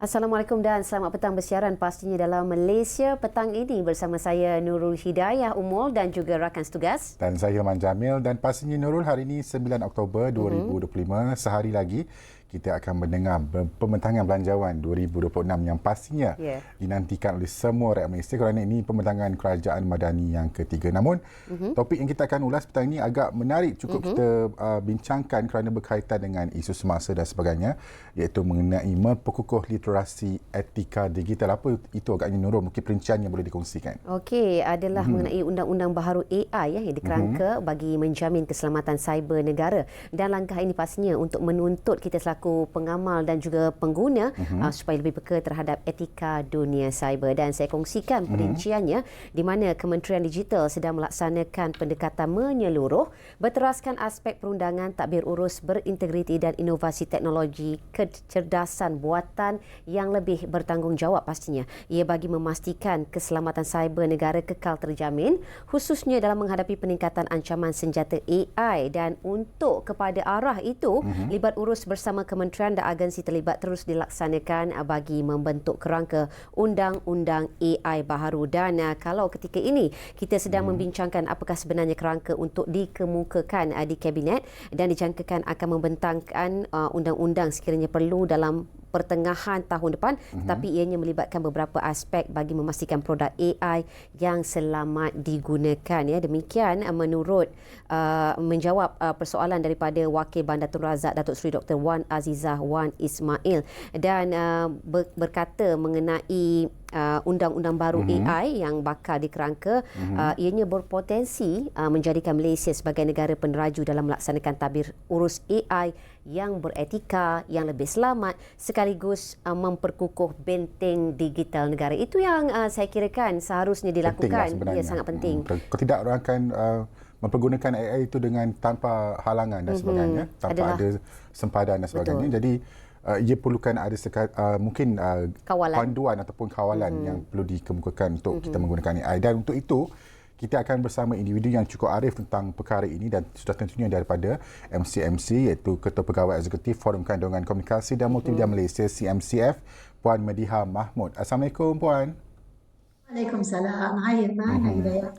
Assalamualaikum dan selamat petang bersiaran pastinya dalam Malaysia petang ini bersama saya Nurul Hidayah Umul dan juga rakan setugas. Dan saya Man Jamil dan pastinya Nurul hari ini 9 Oktober 2025 mm-hmm. sehari lagi kita akan mendengar pembentangan belanjawan 2026 yang pastinya yeah. dinantikan oleh semua rakyat Malaysia kerana ini pembentangan kerajaan madani yang ketiga. Namun uh-huh. topik yang kita akan ulas petang ini agak menarik cukup uh-huh. kita uh, bincangkan kerana berkaitan dengan isu semasa dan sebagainya iaitu mengenai memperkukuh literasi etika digital. Apa itu agaknya Nurul? Mungkin perinciannya boleh dikongsikan. Okey, adalah uh-huh. mengenai undang-undang baharu AI ya, yang dikerangka uh-huh. bagi menjamin keselamatan cyber negara dan langkah ini pastinya untuk menuntut kita selaku selaku pengamal dan juga pengguna uh-huh. uh, supaya lebih peka terhadap etika dunia cyber dan saya kongsikan uh-huh. perinciannya di mana Kementerian Digital sedang melaksanakan pendekatan menyeluruh berteraskan aspek perundangan takbir urus berintegriti dan inovasi teknologi kecerdasan buatan yang lebih bertanggungjawab pastinya ia bagi memastikan keselamatan cyber negara kekal terjamin khususnya dalam menghadapi peningkatan ancaman senjata AI dan untuk kepada arah itu uh-huh. libat urus bersama kementerian dan agensi terlibat terus dilaksanakan uh, bagi membentuk kerangka undang-undang AI baharu dan uh, kalau ketika ini kita sedang hmm. membincangkan apakah sebenarnya kerangka untuk dikemukakan uh, di kabinet dan dijangkakan akan membentangkan undang-undang sekiranya perlu dalam pertengahan tahun depan uh-huh. tetapi ianya melibatkan beberapa aspek bagi memastikan produk AI yang selamat digunakan ya demikian uh, menurut uh, menjawab uh, persoalan daripada wakil Bandar Tun Razak Datuk Seri Dr Wan Azizah Wan Ismail dan uh, ber- berkata mengenai uh, undang-undang baru uh-huh. AI yang bakal dikerangka uh-huh. uh, ianya berpotensi uh, menjadikan Malaysia sebagai negara peneraju dalam melaksanakan tabir urus AI yang beretika, yang lebih selamat sekaligus uh, memperkukuh benteng digital negara. Itu yang uh, saya kirakan seharusnya dilakukan. Ia sangat penting. Hmm. Kalau tidak orang akan uh, mempergunakan AI itu dengan tanpa halangan dan mhm. sebagainya, mm-hmm. tanpa Adalah. ada sempadan dan sebagainya. Betul. Jadi uh, ia perlukan ada sekat, uh, mungkin uh, panduan ataupun kawalan mm-hmm. yang perlu dikemukakan untuk mm-hmm. kita menggunakan AI. Dan untuk itu kita akan bersama individu yang cukup arif tentang perkara ini dan sudah tentunya daripada MCMC iaitu Ketua Pegawai Eksekutif Forum Kandungan Komunikasi dan Multimedia hmm. Malaysia CMCF Puan Mediha Mahmud. Assalamualaikum Puan. Waalaikumsalam. Hai Irma. Hmm. Hai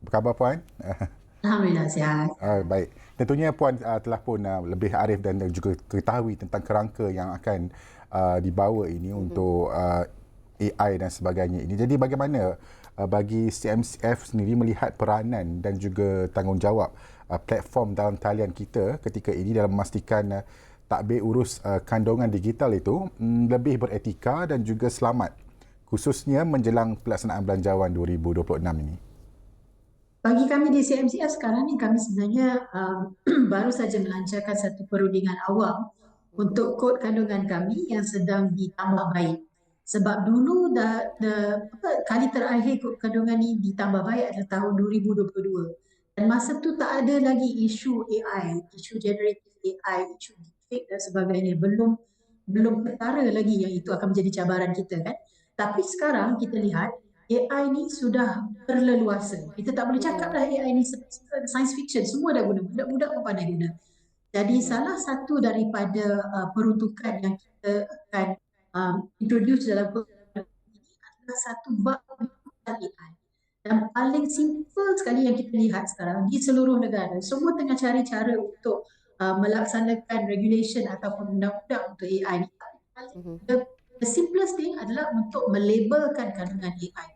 Apa khabar Puan? Alhamdulillah sihat. Uh, baik. Tentunya Puan uh, telah pun uh, lebih arif dan juga ketahui tentang kerangka yang akan uh, dibawa ini hmm. untuk uh, AI dan sebagainya ini. Jadi bagaimana Uh, bagi CMCF sendiri melihat peranan dan juga tanggungjawab uh, platform dalam talian kita ketika ini dalam memastikan uh, takbir urus kandungan digital itu mm, lebih beretika dan juga selamat khususnya menjelang pelaksanaan belanjawan 2026 ini. Bagi kami di CMCF sekarang ni kami sebenarnya um, baru saja melancarkan satu perundingan awal untuk kod kandungan kami yang sedang ditambah baik. Sebab dulu dah, dah apa, kali terakhir kandungan ni ditambah baik adalah tahun 2022 dan masa tu tak ada lagi isu AI, isu generative AI, isu deepfake dan sebagainya. Belum belum ketara lagi yang itu akan menjadi cabaran kita kan. Tapi sekarang kita lihat AI ni sudah berleluasa kita tak boleh cakap lah AI ni science fiction semua dah guna budak-budak pun pandai guna jadi salah satu daripada uh, peruntukan yang kita akan um, introduce dalam ini adalah satu bab AI. Dan paling simple sekali yang kita lihat sekarang di seluruh negara, semua tengah cari cara untuk uh, melaksanakan regulation ataupun undang-undang untuk AI. Mm-hmm. The, the simplest thing adalah untuk melabelkan kandungan AI.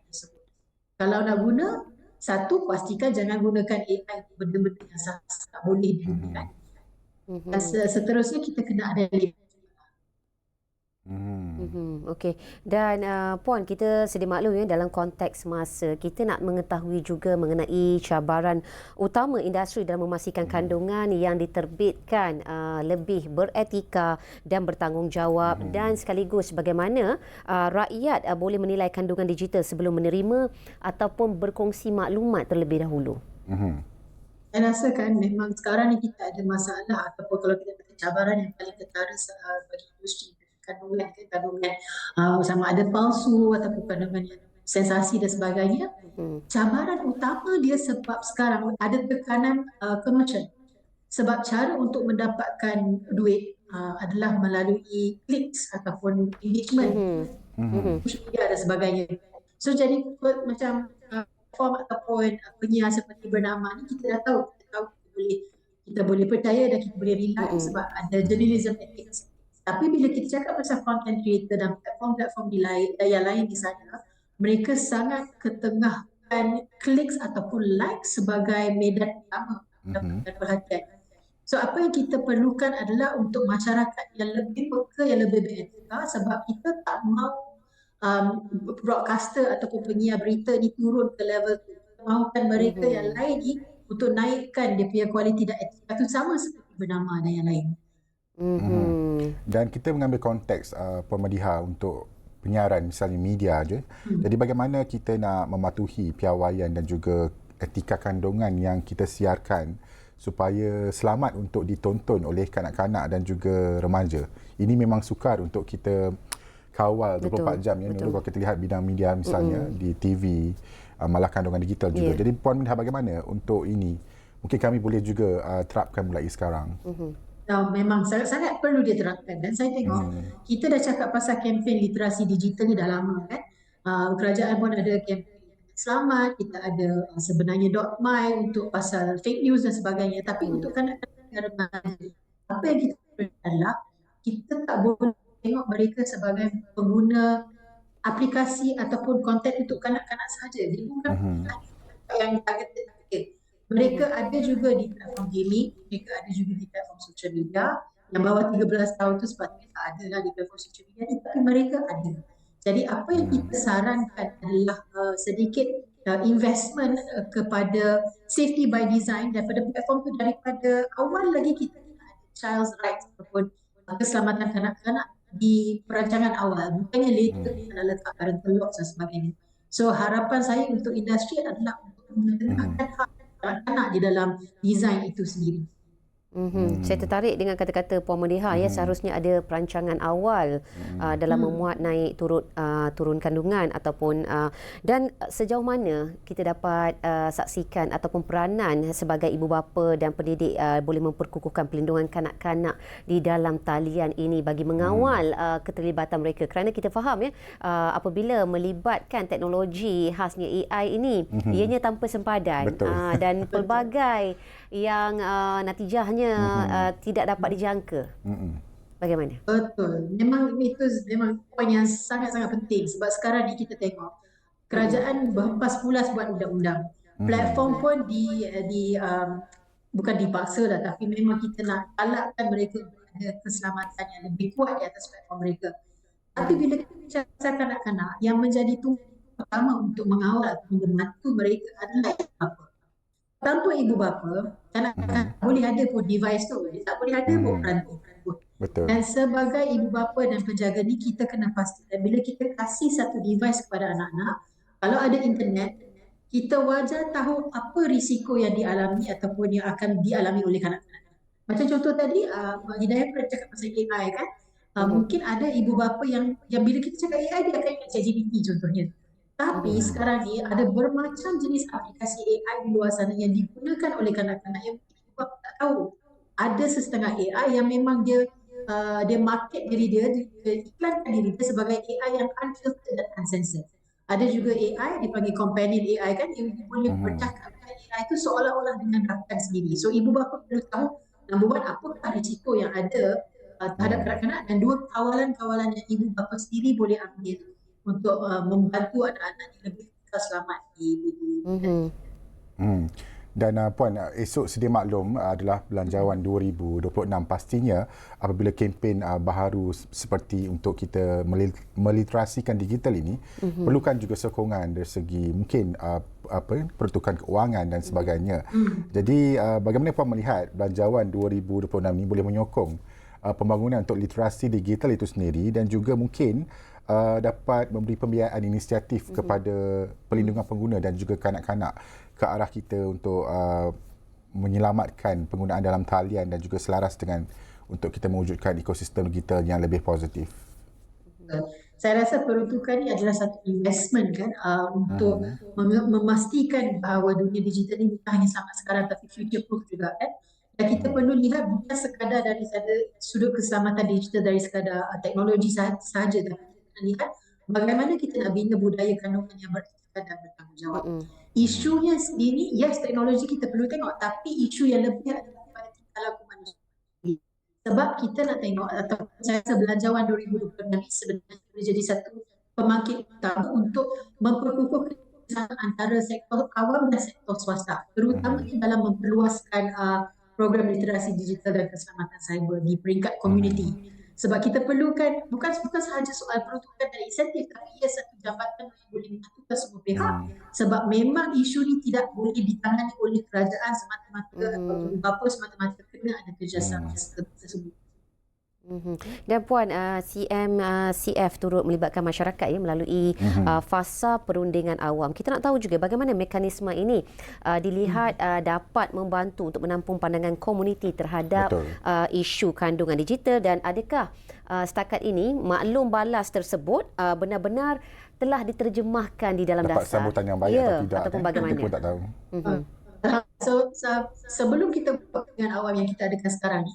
Kalau nak guna, satu pastikan jangan gunakan AI benda-benda yang sangat tak boleh digunakan. Mm-hmm. Dan seterusnya kita kena ada label Hmm. Okey. Dan uh, puan kita sedia maklum ya dalam konteks masa kita nak mengetahui juga mengenai cabaran utama industri dalam memastikan hmm. kandungan yang diterbitkan uh, lebih beretika dan bertanggungjawab hmm. dan sekaligus bagaimana uh, rakyat uh, boleh menilai kandungan digital sebelum menerima ataupun berkongsi maklumat terlebih dahulu. Hmm. Saya rasa kan memang sekarang ni kita ada masalah ataupun kalau kita kata cabaran yang paling ketara uh, bagi industri kandungan ke kandungan uh, sama ada palsu ataupun kandungan yang sensasi dan sebagainya. Hmm. cabaran utama dia sebab sekarang ada tekanan uh, ke merchant sebab cara untuk mendapatkan duit uh, adalah melalui clicks ataupun engagement. Mm-hmm. social media dan sebagainya. So jadi macam uh, form ataupun uh, penyiar seperti bernama ni kita dah tahu kita tahu kita boleh kita boleh percaya dan kita boleh rely mm-hmm. sebab ada journalism ethics tapi bila kita cakap pasal content creator dan platform-platform di lain, yang lain di sana mereka sangat ketengahkan clicks ataupun like sebagai medan utama mm-hmm. perhatian. So apa yang kita perlukan adalah untuk masyarakat yang lebih peka, yang lebih beretika sebab kita tak mau um, broadcaster ataupun penyiar berita ni turun ke level tu. Mahukan mereka mm-hmm. yang lain ni untuk naikkan dia punya kualiti dan etika tu sama seperti bernama dan yang lain. Mm-hmm. Dan kita mengambil konteks uh, pemediha untuk penyiaran misalnya media aja. Hmm. Jadi bagaimana kita nak mematuhi piawaian dan juga etika kandungan yang kita siarkan supaya selamat untuk ditonton oleh kanak-kanak dan juga remaja. Ini memang sukar untuk kita kawal 24 betul, jam ya. Betul. Kalau kita lihat bidang media misalnya mm-hmm. di TV, uh, malah kandungan digital juga. Yeah. Jadi puan melihat bagaimana untuk ini? Mungkin kami boleh juga uh, terapkan mulai sekarang. Mm-hmm. Uh, memang sangat-sangat perlu diterapkan dan saya tengok hmm. kita dah cakap pasal kempen literasi digital ni dah lama kan. Uh, kerajaan pun ada kempen selamat, kita ada uh, sebenarnya .my untuk pasal fake news dan sebagainya. Tapi hmm. untuk kanak-kanak remaja, apa yang kita adalah kita tak boleh tengok mereka sebagai pengguna aplikasi ataupun konten untuk kanak-kanak sahaja. Dia bukan hmm. yang targeted mereka ada juga di platform gaming, mereka ada juga di platform social media. Yang bawah 13 tahun tu sepatutnya tak ada lah di platform social media ni, tapi mereka ada. Jadi apa yang kita sarankan adalah uh, sedikit uh, investment uh, kepada safety by design daripada platform tu daripada awal lagi kita ada child's rights ataupun uh, keselamatan kanak-kanak di perancangan awal. Bukannya later kita nak letak parental lock dan sebagainya. So harapan saya untuk industri adalah untuk menetapkan hmm. hak anak-anak di dalam design itu sendiri. Mm-hmm. Hmm. Saya tertarik dengan kata-kata Puan Meliha hmm. ya seharusnya ada perancangan awal hmm. uh, dalam hmm. memuat naik turut uh, turun kandungan ataupun uh, dan sejauh mana kita dapat uh, saksikan ataupun peranan sebagai ibu bapa dan pendidik uh, boleh memperkukuhkan pelindungan kanak-kanak di dalam talian ini bagi mengawal hmm. uh, keterlibatan mereka kerana kita faham ya uh, apabila melibatkan teknologi khasnya AI ini hmm. ianya tanpa sempadan uh, dan pelbagai yang uh, natijahnya mm-hmm. uh, tidak dapat dijangka. Mm-hmm. Bagaimana? Betul. Memang itu memang poin yang sangat-sangat penting sebab sekarang ni kita tengok kerajaan berhempas pulas buat undang-undang. Mm-hmm. Platform pun di di um, bukan dipaksa lah tapi memang kita nak galakkan mereka ada keselamatan yang lebih kuat di atas platform mereka. Tapi bila kita bicara kanak-kanak yang menjadi tumpuan pertama untuk mengawal atau membantu mereka adalah apa? Tanpa ibu bapa kanak-kanak hmm. boleh ada pun device tu dia tak boleh ada hmm. pun peranti Betul. Dan sebagai ibu bapa dan penjaga ni kita kena pastikan bila kita kasih satu device kepada anak-anak, kalau ada internet, kita wajar tahu apa risiko yang dialami ataupun yang akan dialami oleh kanak-kanak. Macam contoh tadi, uh, Hidayah pernah cakap pasal AI kan. Uh, hmm. Mungkin ada ibu bapa yang yang bila kita cakap AI, dia akan ingat ChatGPT contohnya. Tapi hmm. sekarang ni ada bermacam jenis aplikasi AI di luar sana yang digunakan oleh kanak-kanak yang kita tak tahu. Ada setengah AI yang memang dia uh, dia market diri dia, dia iklankan diri dia sebagai AI yang unfiltered dan uncensored. Ada juga AI dipanggil companion AI kan yang boleh hmm. bercakap dengan AI itu seolah-olah dengan rakan sendiri. So ibu bapa perlu tahu number one apakah risiko yang ada uh, terhadap hmm. kanak-kanak dan dua kawalan-kawalan yang ibu bapa sendiri boleh ambil untuk uh, membantu anak-anak yang lebih selamat di, di, di mm-hmm. hmm. Dan uh, Puan, uh, esok sedia maklum uh, adalah belanjawan 2026 pastinya apabila kempen uh, baharu seperti untuk kita meliterasikan digital ini mm-hmm. perlukan juga sokongan dari segi mungkin uh, apa pertukaran keuangan dan sebagainya. Mm-hmm. Jadi uh, bagaimana Puan melihat belanjawan 2026 ini boleh menyokong uh, pembangunan untuk literasi digital itu sendiri dan juga mungkin uh, dapat memberi pembiayaan inisiatif mm-hmm. kepada pelindungan pengguna dan juga kanak-kanak ke arah kita untuk uh, menyelamatkan penggunaan dalam talian dan juga selaras dengan untuk kita mewujudkan ekosistem digital yang lebih positif. Saya rasa peruntukan ini adalah satu investment kan uh, untuk hmm. mem- memastikan bahawa dunia digital ini bukan hanya selamat sekarang tapi future proof juga kan. Dan kita perlu lihat bukan sekadar dari sudut keselamatan digital dari sekadar uh, teknologi sahaja, tapi kita lihat bagaimana kita nak bina budaya kandungan yang beretika dan bertanggungjawab. Mm-hmm. Isunya sendiri, yes teknologi kita perlu tengok tapi isu yang lebih adalah pada tingkah laku manusia. Sebab kita nak tengok atau saya rasa belanjawan 2026 ini sebenarnya boleh jadi satu pemangkit utama untuk memperkukuh antara sektor awam dan sektor swasta terutama mm-hmm. dalam memperluaskan uh, program literasi digital dan keselamatan cyber di peringkat komuniti. Hmm. Sebab kita perlukan bukan bukan sahaja soal peruntukan dan insentif tapi ia satu jabatan yang boleh menyatukan semua pihak. Hmm. Sebab memang isu ini tidak boleh ditangani oleh kerajaan semata-mata hmm. atau bapa semata-mata kena ada kerjasama hmm. tersebut. Mm-hmm. Dan puan uh, CM uh, CF turut melibatkan masyarakat ya melalui mm-hmm. uh, fasa perundingan awam. Kita nak tahu juga bagaimana mekanisme ini uh, dilihat mm. uh, dapat membantu untuk menampung pandangan komuniti terhadap uh, isu kandungan digital dan adakah uh, setakat ini maklum balas tersebut uh, benar-benar telah diterjemahkan di dalam dapat dasar. sambutan yang baik ya, atau tidak ataupun bagaimana? Kita pun tak tahu. Mm-hmm. So, so sebelum kita buat dengan awam yang kita adakan sekarang ni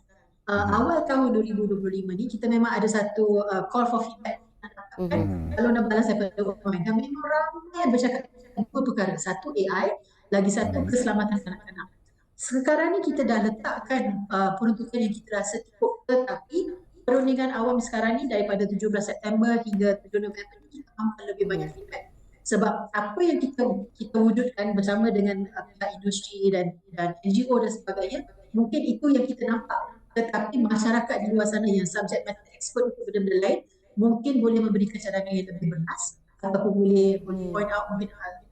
uh, awal tahun 2025 ni kita memang ada satu uh, call for feedback. Kan mm-hmm. kalau nak balas daripada orang dan memang ramai bercakap dua perkara satu AI lagi satu mm-hmm. keselamatan kanak-kanak. Sekarang ni kita dah letakkan uh, peruntukan yang kita rasa cukup tetapi perundingan awam sekarang ni daripada 17 September hingga 7 November ni kita mampu lebih banyak feedback. Sebab apa yang kita kita wujudkan bersama dengan uh, industri dan dan NGO dan sebagainya mungkin itu yang kita nampak tetapi masyarakat di luar sana yang subject matter expert untuk benda-benda lain mungkin boleh memberikan cadangan yang lebih bernas ataupun boleh boleh point out mungkin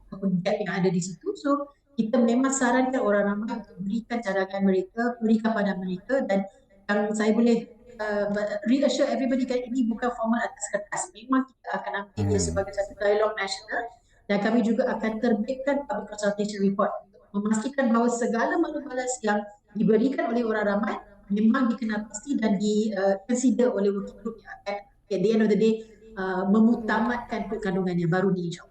ataupun gap yang ada di situ. So kita memang sarankan orang ramai untuk berikan cadangan mereka berikan pada mereka dan yang saya boleh uh, reassure everybody kan ini bukan formal atas kertas. Memang kita akan ambil dia hmm. sebagai satu dialog nasional dan kami juga akan terbitkan public consultation report memastikan bahawa segala maklumat balas yang diberikan oleh orang ramai memang dikenal pasti dan di uh, consider oleh working group yang akan at the end of the day uh, memutamatkan kandungan yang baru ni insyaAllah.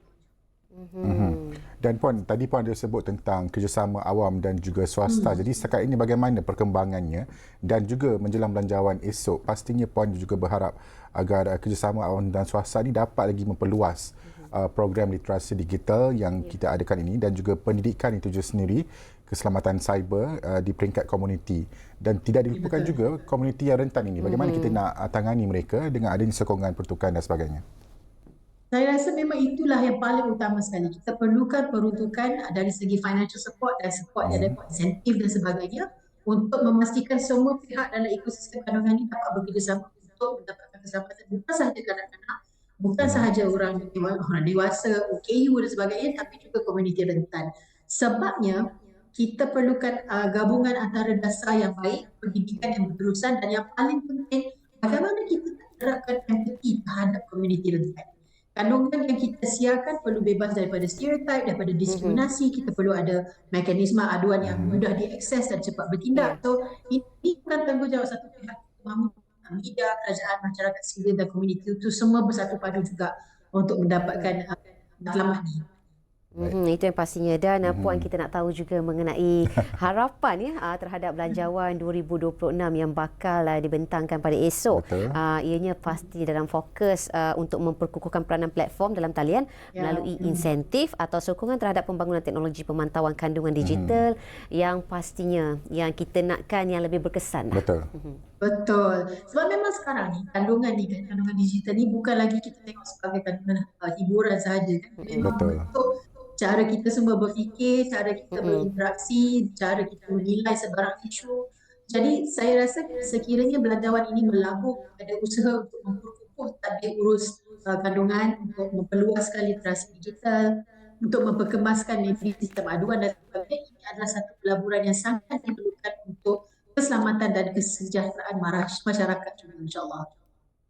Mm-hmm. Dan Puan, tadi Puan ada sebut tentang kerjasama awam dan juga swasta. Mm. Jadi setakat ini bagaimana perkembangannya dan juga menjelang belanjawan esok, pastinya Puan juga berharap agar uh, kerjasama awam dan swasta ini dapat lagi memperluas mm-hmm. uh, program literasi digital yang yeah. kita adakan ini dan juga pendidikan itu sendiri keselamatan cyber uh, di peringkat komuniti. Dan tidak dilupakan juga komuniti yang rentan ini. Bagaimana mm-hmm. kita nak uh, tangani mereka dengan adanya sokongan pertukaran dan sebagainya? Saya rasa memang itulah yang paling utama sekali. Kita perlukan peruntukan dari segi financial support dan support mm-hmm. dari insentif dan sebagainya untuk memastikan semua pihak dalam ekosistem kandungan ini dapat bekerjasama untuk mendapatkan keselamatan. Bukan sahaja kanak-kanak bukan mm-hmm. sahaja orang orang dewasa OKU dan sebagainya tapi juga komuniti rentan. Sebabnya kita perlukan uh, gabungan antara dasar yang baik, pendidikan yang berterusan dan yang paling penting bagaimana kita terapkan empathy terhadap komuniti rentan. Kandungan yang kita siarkan perlu bebas daripada stereotip, daripada diskriminasi. Mm-hmm. Kita perlu ada mekanisme aduan yang mm-hmm. mudah diakses dan cepat bertindak. So ini bukan tanggungjawab satu pihak. Media, kerajaan, masyarakat sivil dan komuniti itu semua bersatu padu juga untuk mendapatkan uh, matlamat ini. Hmm, itu yang pastinya dan hmm. puan kita nak tahu juga mengenai harapan ya ah, terhadap belanjawan 2026 yang bakal uh, dibentangkan pada esok. Uh, ianya pasti dalam fokus uh, untuk memperkukuhkan peranan platform dalam talian ya. melalui hmm. insentif atau sokongan terhadap pembangunan teknologi pemantauan kandungan digital hmm. yang pastinya yang kita nakkan yang lebih berkesan. Betul. Hmm. Betul. Sebab memang sekarang ni kandungan ni kandungan digital ni bukan lagi kita tengok sebagai kandungan uh, hiburan sahaja kan. Memang Betul. Untuk cara kita semua berfikir, cara kita mm-hmm. berinteraksi, cara kita menilai sebarang isu. Jadi saya rasa sekiranya belanjawan ini melabur pada usaha untuk memperkukuh tadi urus uh, kandungan, untuk memperluaskan literasi digital, untuk memperkemaskan sistem aduan dan sebagainya, ini adalah satu pelaburan yang sangat diperlukan untuk keselamatan dan kesejahteraan masyarakat juga insyaAllah.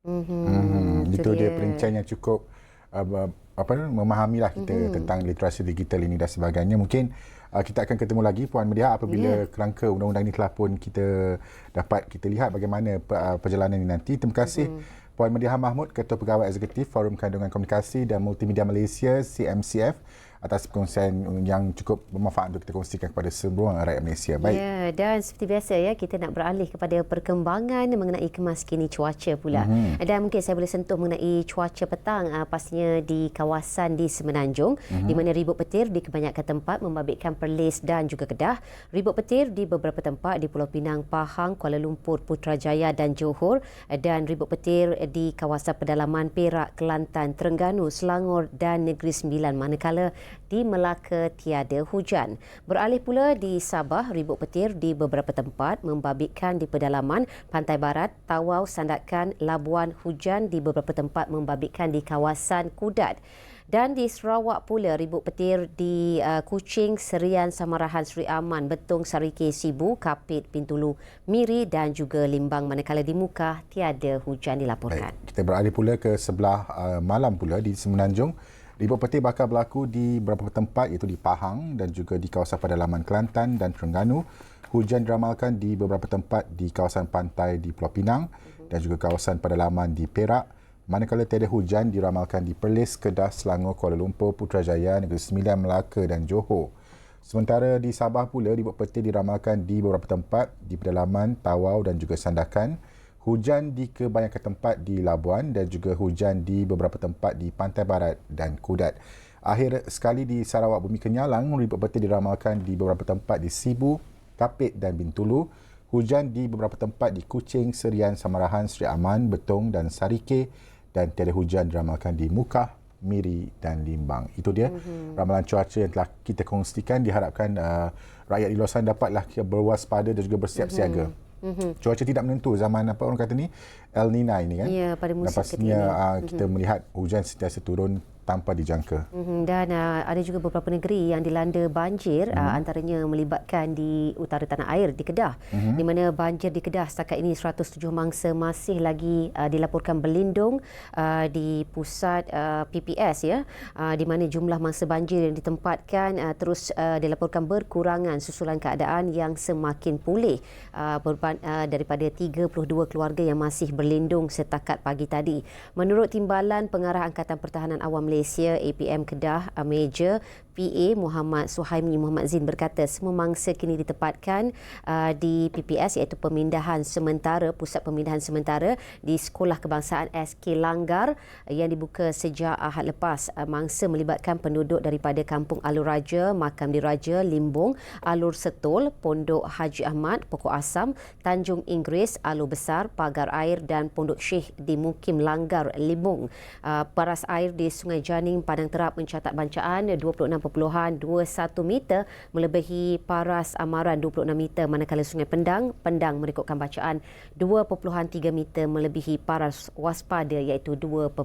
Mm-hmm. Mm-hmm. Itu dia perincian yang cukup uh, apa memahamilah kita mm-hmm. tentang literasi digital ini dan sebagainya mungkin uh, kita akan ketemu lagi puan media apabila yeah. kerangka undang-undang ini telah pun kita dapat kita lihat bagaimana uh, perjalanan ini nanti terima kasih mm-hmm. puan Mediha Mahmud ketua pegawai eksekutif Forum Kandungan Komunikasi dan Multimedia Malaysia CMCF atas perkongsian yang cukup bermanfaat untuk kita kongsikan kepada semua rakyat Malaysia. Baik. Ya, dan seperti biasa ya, kita nak beralih kepada perkembangan mengenai kemas kini cuaca pula. Mm-hmm. Dan mungkin saya boleh sentuh mengenai cuaca petang uh, pastinya di kawasan di Semenanjung mm-hmm. di mana ribut petir di kebanyakan tempat membabitkan Perlis dan juga Kedah. Ribut petir di beberapa tempat di Pulau Pinang, Pahang, Kuala Lumpur, Putrajaya dan Johor dan ribut petir di kawasan pedalaman Perak, Kelantan, Terengganu, Selangor dan Negeri Sembilan manakala di Melaka tiada hujan. Beralih pula di Sabah, ribut petir di beberapa tempat membabitkan di pedalaman pantai barat, Tawau, Sandakan, Labuan, hujan di beberapa tempat membabitkan di kawasan Kudat. Dan di Sarawak pula ribut petir di uh, Kuching, Serian, Samarahan, Sri Aman, Betung, Sarike, Sibu, Kapit, Pintulu, Miri dan juga Limbang manakala di Muka tiada hujan dilaporkan. Baik. Kita beralih pula ke sebelah uh, malam pula di Semenanjung. Ribut petir bakal berlaku di beberapa tempat iaitu di Pahang dan juga di kawasan pedalaman Kelantan dan Terengganu. Hujan diramalkan di beberapa tempat di kawasan pantai di Pulau Pinang dan juga kawasan pedalaman di Perak manakala tiada hujan diramalkan di Perlis, Kedah, Selangor, Kuala Lumpur, Putrajaya, Negeri Sembilan, Melaka dan Johor. Sementara di Sabah pula, ribut petir diramalkan di beberapa tempat di pedalaman, Tawau dan juga Sandakan. Hujan di kebanyakan tempat di Labuan dan juga hujan di beberapa tempat di Pantai Barat dan Kudat. Akhir sekali di Sarawak Bumi Kenyalang, ribut petir diramalkan di beberapa tempat di Sibu, Kapit dan Bintulu. Hujan di beberapa tempat di Kuching, Serian, Samarahan, Sri Aman, Betong dan Sarike dan tiada hujan diramalkan di Mukah, Miri dan Limbang. Itu dia mm-hmm. ramalan cuaca yang telah kita kongsikan. Diharapkan uh, rakyat di luar sana dapatlah berwaspada dan juga bersiap mm-hmm. siaga. Mm-hmm. Cuaca tidak menentu zaman apa orang kata ni El Nino ini kan. Ya, pada musim Dan pastinya uh, kita mm-hmm. melihat hujan sentiasa turun tanpa dijangka. Mm-hmm. Dan uh, ada juga beberapa negeri yang dilanda banjir mm-hmm. uh, antaranya melibatkan di utara tanah air di Kedah mm-hmm. di mana banjir di Kedah setakat ini 107 mangsa masih lagi uh, dilaporkan berlindung uh, di pusat uh, PPS ya uh, di mana jumlah mangsa banjir yang ditempatkan uh, terus uh, dilaporkan berkurangan susulan keadaan yang semakin pulih uh, berban, uh, daripada 32 keluarga yang masih berlindung setakat pagi tadi. Menurut Timbalan Pengarah Angkatan Pertahanan Awam Malaysia APM Kedah Major PA Muhammad Suhaimi Muhammad Zin berkata semua mangsa kini ditempatkan uh, di PPS iaitu pemindahan sementara pusat pemindahan sementara di Sekolah Kebangsaan SK Langgar yang dibuka sejak Ahad lepas uh, mangsa melibatkan penduduk daripada Kampung Alur Raja, Makam Diraja, Limbung, Alur Setul, Pondok Haji Ahmad, Pokok Asam, Tanjung Inggris, Alur Besar, Pagar Air dan Pondok Syekh di Mukim Langgar, Limbung. Uh, paras air di Sungai Janing Padang Terap mencatat bancaan 26 1.21 meter melebihi paras amaran 26 meter manakala Sungai Pendang, Pendang merekodkan bacaan 2.3 meter melebihi paras waspada iaitu 2.3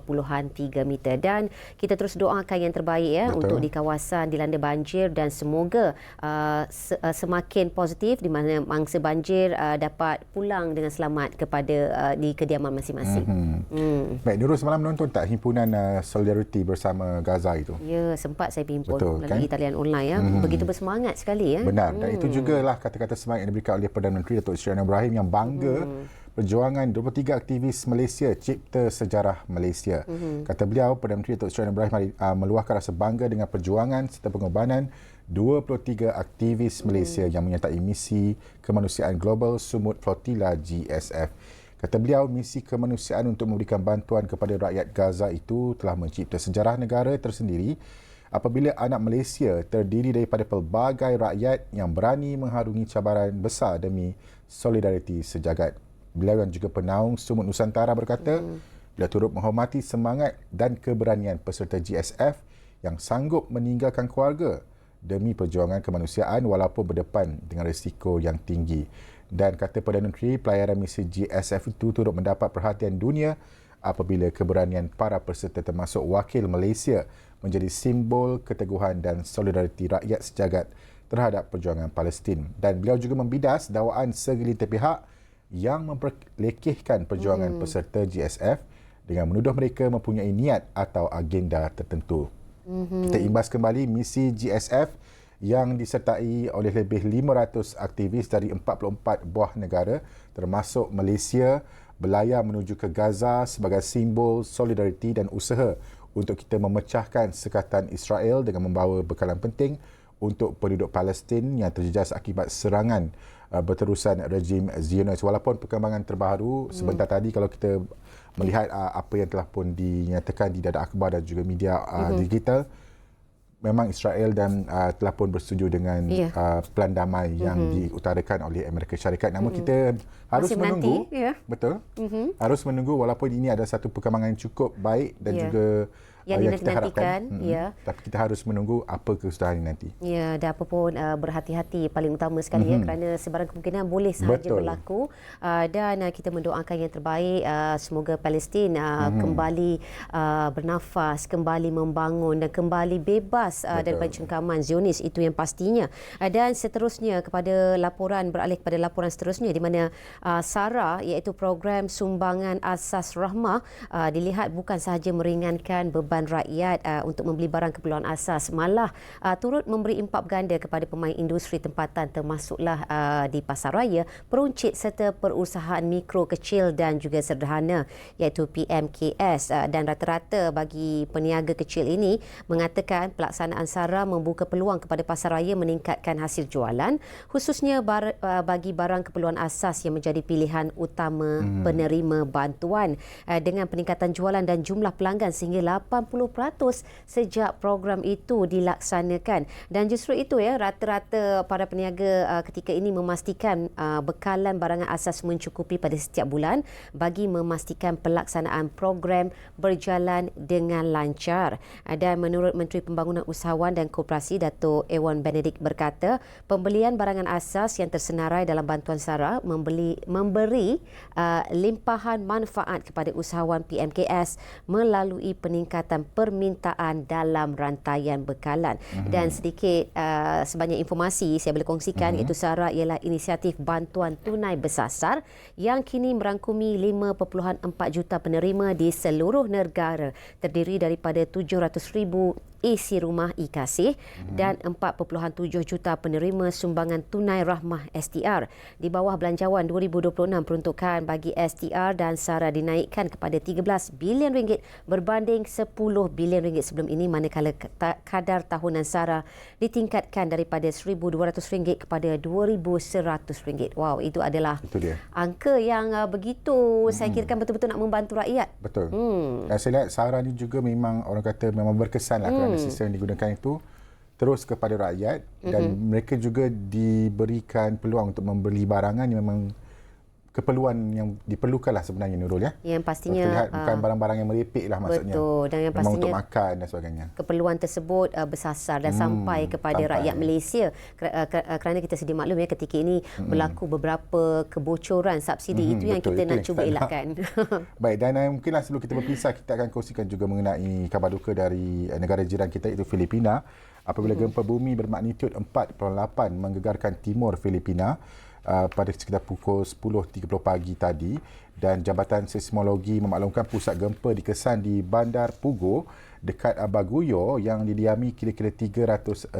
meter dan kita terus doakan yang terbaik ya Betul. untuk di kawasan dilanda banjir dan semoga uh, se- uh, semakin positif di mana mangsa banjir uh, dapat pulang dengan selamat kepada uh, di kediaman masing-masing. Mm-hmm. Mm. Baik, Nurul semalam menonton tak himpunan uh, Solidarity bersama Gaza itu? Ya, sempat saya himpun. Betul melalui kan? talian online ya. Hmm. Begitu bersemangat sekali ya. Benar. Dan hmm. itu jugalah kata-kata semangat yang diberikan oleh Perdana Menteri Datuk Seri Ibrahim yang bangga hmm. perjuangan 23 aktivis Malaysia cipta sejarah Malaysia. Hmm. Kata beliau Perdana Menteri Datuk Seri Ibrahim uh, meluahkan rasa bangga dengan perjuangan serta pengorbanan 23 aktivis Malaysia hmm. yang menyertai misi kemanusiaan global Sumut Flotilla GSF. Kata beliau, misi kemanusiaan untuk memberikan bantuan kepada rakyat Gaza itu telah mencipta sejarah negara tersendiri apabila anak Malaysia terdiri daripada pelbagai rakyat yang berani mengharungi cabaran besar demi solidariti sejagat. Beliau yang juga penaung Sumut Nusantara berkata, mm. beliau turut menghormati semangat dan keberanian peserta GSF yang sanggup meninggalkan keluarga demi perjuangan kemanusiaan walaupun berdepan dengan risiko yang tinggi. Dan kata Perdana Menteri, pelayaran misi GSF itu turut mendapat perhatian dunia apabila keberanian para peserta termasuk wakil Malaysia menjadi simbol keteguhan dan solidariti rakyat sejagat terhadap perjuangan Palestin. Dan beliau juga membidas dakwaan segelintir pihak yang memperlekehkan perjuangan hmm. peserta GSF dengan menuduh mereka mempunyai niat atau agenda tertentu. Hmm. Kita imbas kembali misi GSF yang disertai oleh lebih 500 aktivis dari 44 buah negara termasuk Malaysia berlayar menuju ke Gaza sebagai simbol solidariti dan usaha untuk kita memecahkan sekatan Israel dengan membawa bekalan penting untuk penduduk Palestin yang terjejas akibat serangan uh, berterusan rejim Zionis. Walaupun perkembangan terbaru hmm. sebentar tadi kalau kita melihat uh, apa yang telah pun dinyatakan di dada akhbar dan juga media uh, hmm. digital, memang Israel dan uh, telah pun bersetuju dengan yeah. uh, plan damai mm-hmm. yang diutarakan oleh Amerika Syarikat. Namun mm-hmm. kita harus Masih menunggu, menanti, yeah. betul? Mm-hmm. Harus menunggu walaupun ini ada satu perkembangan yang cukup baik dan yeah. juga yang, yang kita harapkan. Ya. Tapi kita harus menunggu apa kesudahan ini nanti. Ya, dan apa pun uh, berhati-hati paling utama sekali mm-hmm. ya kerana sebarang kemungkinan boleh sahaja Betul. berlaku uh, dan uh, kita mendoakan yang terbaik uh, semoga Palestin uh, mm-hmm. kembali uh, bernafas, kembali membangun dan kembali bebas uh, dan pencengkaman Zionis itu yang pastinya. Uh, dan seterusnya kepada laporan beralih kepada laporan seterusnya di mana uh, SARA iaitu program sumbangan asas rahmah uh, dilihat bukan sahaja meringankan beban beban rakyat uh, untuk membeli barang keperluan asas malah uh, turut memberi impak ganda kepada pemain industri tempatan termasuklah uh, di pasaraya peruncit serta perusahaan mikro kecil dan juga sederhana iaitu PMKS uh, dan rata-rata bagi peniaga kecil ini mengatakan pelaksanaan SARA membuka peluang kepada pasaraya meningkatkan hasil jualan khususnya bar, uh, bagi barang keperluan asas yang menjadi pilihan utama hmm. penerima bantuan uh, dengan peningkatan jualan dan jumlah pelanggan sehingga 80% sejak program itu dilaksanakan. Dan justru itu ya rata-rata para peniaga uh, ketika ini memastikan uh, bekalan barangan asas mencukupi pada setiap bulan bagi memastikan pelaksanaan program berjalan dengan lancar. Uh, dan menurut Menteri Pembangunan Usahawan dan Koperasi Dato Ewan Benedict berkata pembelian barangan asas yang tersenarai dalam bantuan SARA membeli memberi uh, limpahan manfaat kepada usahawan PMKS melalui peningkatan peningkatan permintaan dalam rantaian bekalan. Mm-hmm. Dan sedikit uh, sebanyak informasi saya boleh kongsikan mm-hmm. iaitu SARA ialah inisiatif bantuan tunai bersasar yang kini merangkumi 5.4 juta penerima di seluruh negara terdiri daripada 700,000 isi rumah IKASih hmm. dan 4.7 juta penerima sumbangan tunai rahmah STR. Di bawah belanjawan 2026 peruntukan bagi STR dan SARA dinaikkan kepada 13 bilion ringgit berbanding 10 bilion ringgit sebelum ini manakala kadar tahunan SARA ditingkatkan daripada 1,200 ringgit kepada 2,100 ringgit. Wow, itu adalah itu dia. angka yang uh, begitu hmm. saya kira betul-betul nak membantu rakyat. Betul. Hmm. Saya lihat SARA ni juga memang orang kata memang berkesan lah hmm. kerana hmm. sistem yang digunakan itu terus kepada rakyat dan mm-hmm. mereka juga diberikan peluang untuk membeli barangan yang memang keperluan yang diperlukanlah sebenarnya Nurul ya. Yang pastinya lihat, uh, bukan barang-barang yang merepek lah maksudnya. Betul dan yang pastinya untuk makan dan sebagainya. Keperluan tersebut uh, bersasar dan hmm, sampai kepada sampai. rakyat Malaysia uh, kerana kita sedia maklum ya ketika ini hmm. berlaku beberapa kebocoran subsidi hmm, itu yang kita itu nak cuba elakkan. Baik dan uh, mungkinlah sebelum kita berpisah kita akan kongsikan juga mengenai kabar duka dari uh, negara jiran kita iaitu Filipina apabila hmm. gempa bumi bermagnitud 4.8 menggegarkan timur Filipina uh, pada sekitar pukul 10.30 pagi tadi dan Jabatan Seismologi memaklumkan pusat gempa dikesan di Bandar Pugo dekat Baguio yang didiami kira-kira 366,000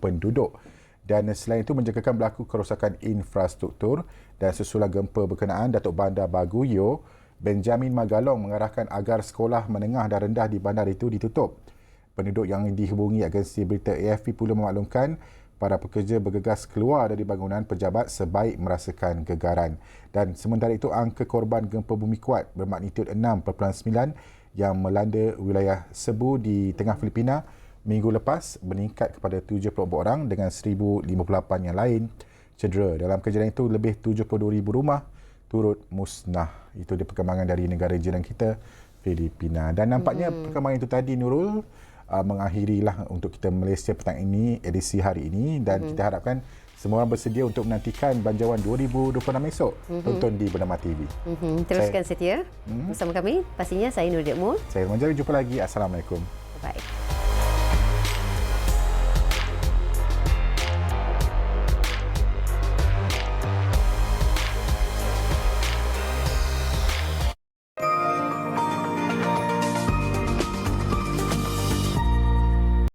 penduduk dan selain itu menjagakan berlaku kerosakan infrastruktur dan sesudah gempa berkenaan Datuk Bandar Baguio Benjamin Magalong mengarahkan agar sekolah menengah dan rendah di bandar itu ditutup. Penduduk yang dihubungi agensi berita AFP pula memaklumkan para pekerja bergegas keluar dari bangunan pejabat sebaik merasakan gegaran. Dan sementara itu, angka korban gempa bumi kuat bermagnitud 6.9 yang melanda wilayah Cebu di tengah Filipina minggu lepas meningkat kepada 74 orang dengan 1,058 yang lain cedera. Dalam kejadian itu, lebih 72,000 rumah turut musnah. Itu dia perkembangan dari negara jiran kita, Filipina. Dan nampaknya hmm. perkembangan itu tadi, Nurul, uh, mengakhirilah untuk kita Malaysia petang ini edisi hari ini dan mm-hmm. kita harapkan semua orang bersedia untuk menantikan Banjawan 2026 esok mm-hmm. tonton di Bernama TV. Mm-hmm. Teruskan saya, setia mm-hmm. bersama kami. Pastinya saya Nur Dekmul. Saya Manjari jumpa lagi. Assalamualaikum. Bye.